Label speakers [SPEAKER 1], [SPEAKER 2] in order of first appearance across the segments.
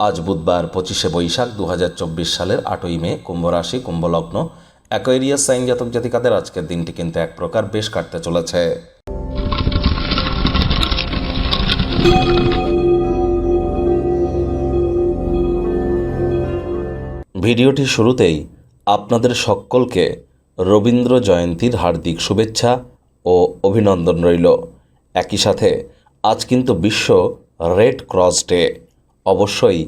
[SPEAKER 1] আজ বুধবার পঁচিশে বৈশাখ দু হাজার চব্বিশ সালের আটই মে, কুম্ভ রাশি কুম্ভলগ্ন অ্যাকোয়ারিয়াস সাইন জাতক জাতিকাদের আজকের দিনটি কিন্তু এক প্রকার বেশ কাটতে চলেছে। ভিডিওটি শুরুতেই আপনাদের সকলকে রবীন্দ্র জয়ন্তীর হার্দিক শুভেচ্ছা ও অভিনন্দন রইল। একই সাথে আজ কিন্তু বিশ্ব রেড ক্রস ডে। অবশ্যই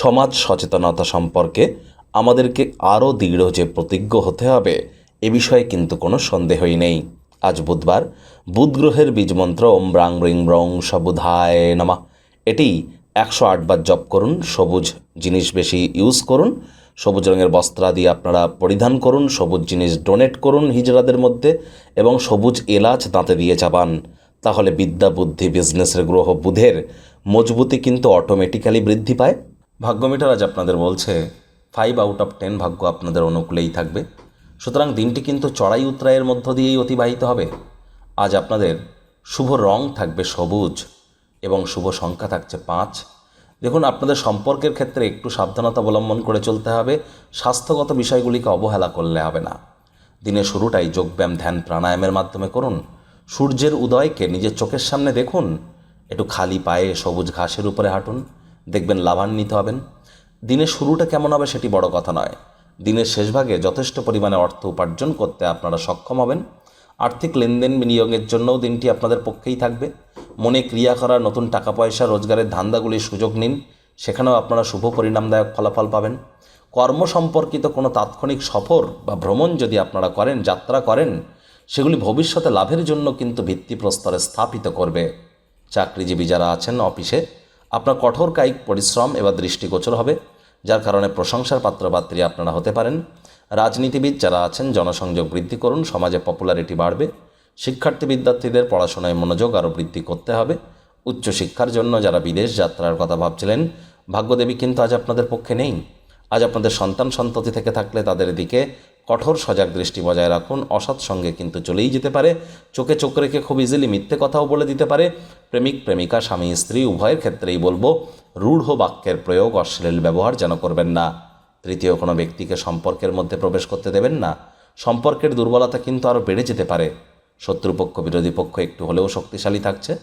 [SPEAKER 1] সমাজ সচেতনতা সম্পর্কে আমাদেরকে আরও দৃঢ় যে প্রতিজ্ঞ হতে হবে, এ বিষয়ে কিন্তু কোনো সন্দেহই নেই। আজ বুধবার, বুধগ্রহের বীজমন্ত্র ওম ব্রাং রিং ব্রং সবুধায় নামা। এটি একশো আটবার জপ করুন, সবুজ জিনিস বেশি ইউজ করুন, সবুজ রঙের বস্ত্রাদি আপনারা পরিধান করুন, সবুজ জিনিস ডোনেট করুন হিজড়াদের মধ্যে এবং সবুজ এলাচ দাঁতে দিয়ে চাবান তাহলে বিদ্যা বুদ্ধি বিজনেসের গ্রহ বুধের মজবুতি কিন্তু অটোমেটিক্যালি বৃদ্ধি পায়। ভাগ্যমিটার আজ আপনাদের বলছে ফাইভ আউট অফ টেন ভাগ্য আপনাদের অনুকূলেই থাকবে। সুতরাং দিনটি কিন্তু চড়াই উতরাইয়ের মধ্য দিয়েই অতিবাহিত হবে। আজ আপনাদের শুভ রং থাকবে সবুজ এবং শুভ সংখ্যা থাকছে পাঁচ। দেখুন, আপনাদের সম্পর্কের ক্ষেত্রে একটু সাবধানতা অবলম্বন করে চলতে হবে। স্বাস্থ্যগত বিষয়গুলিকে অবহেলা করলে হবে না। দিনের শুরুটাই যোগব্যায়াম, ধ্যান, প্রাণায়ামের মাধ্যমে করুন। সূর্যের উদয়কে নিজের চোখের সামনে দেখুন। একটু খালি পায়ে সবুজ ঘাসের উপরে হাঁটুন, দেখবেন লাভান্বিত হবেন। দিনের শুরুটা কেমন হবে সেটি বড় কথা নয়। দিনের শেষভাগে যথেষ্ট পরিমাণে অর্থ উপার্জন করতে আপনারা সক্ষম হবেন। আর্থিক লেনদেন বিনিয়োগের জন্যও দিনটি আপনাদের পক্ষেই থাকবে। মনে ক্রিয়া করা, নতুন টাকা পয়সা, রোজগারের ধান্দাগুলির সুযোগ নিন। সেখানেও আপনারা শুভ পরিণামদায়ক ফলাফল পাবেন। কর্ম সম্পর্কিত কোনো তাৎক্ষণিক সফর বা ভ্রমণ যদি আপনারা করেন, যাত্রা করেন, সেগুলি ভবিষ্যতে লাভের জন্য কিন্তু ভিত্তিপ্রস্তরে স্থাপিত করবে। চাকরিজীবী যারা আছেন অফিসে, আপনার কঠোর কায়িক পরিশ্রম এবার দৃষ্টিগোচর হবে, যার কারণে প্রশংসার পাত্রপাত্রী আপনারা হতে পারেন। রাজনীতিবিদ যারা আছেন, জনসংযোগ বৃদ্ধি করুন, সমাজে পপুলারিটি বাড়বে, শিক্ষার্থী বিদ্যার্থীদের পড়াশোনায় মনোযোগ আরও বৃদ্ধি করতে হবে উচ্চশিক্ষার জন্য যারা বিদেশ যাত্রার কথা ভাবছিলেন, ভাগ্যদেবী কিন্তু আজ আপনাদের পক্ষে নেই। আজ আপনাদের সন্তান সন্ততি থেকে থাকলে তাদের দিকে কঠোর সজাগ দৃষ্টি বজায় রাখুন, অসৎ সঙ্গে কিন্তু চলেই যেতে পারে, চোখে চোখ রেখে খুব ইজিলি মিথ্যে কথাও বলে দিতে পারে, প্রেমিক, প্রেমিকা, স্বামী, স্ত্রী, উভয়ের ক্ষেত্রেই বলব, রূঢ় বাক্যের প্রয়োগ অশ্লীল ব্যবহার যেন করবেন না। তৃতীয়, কোনো ব্যক্তিকে সম্পর্কের মধ্যে প্রবেশ করতে দেবেন না। সম্পর্কের দুর্বলতা কিন্তু আরও বেড়ে যেতে পারে। শত্রুপক্ষ, বিরোধী পক্ষ একটু হলেও শক্তিশালী থাকছে।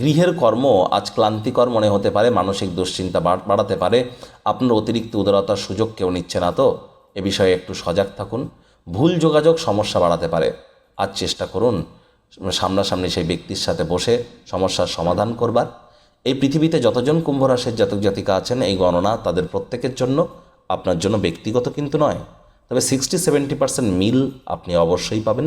[SPEAKER 1] গৃহের কর্ম আজ ক্লান্তিকর মনে হতে পারে, মানসিক দুশ্চিন্তা বাড়াতে পারে। আপনার অতিরিক্ত উদারতার সুযোগ কেউ নিচ্ছে না তো? এ বিষয়ে একটু সজাগ থাকুন। ভুল যোগাযোগ সমস্যা বাড়াতে পারে। আর চেষ্টা করুন সামনাসামনি সেই ব্যক্তির সাথে বসে সমস্যার সমাধান করবার। এই পৃথিবীতে যতজন কুম্ভ রাশের জাতক জাতিকা আছেন, এই গণনা তাদের প্রত্যেকের জন্য আপনার জন্য ব্যক্তিগত কিন্তু নয়। তবে সিক্সটি সেভেন্টি পার্সেন্ট মিল আপনি অবশ্যই পাবেন।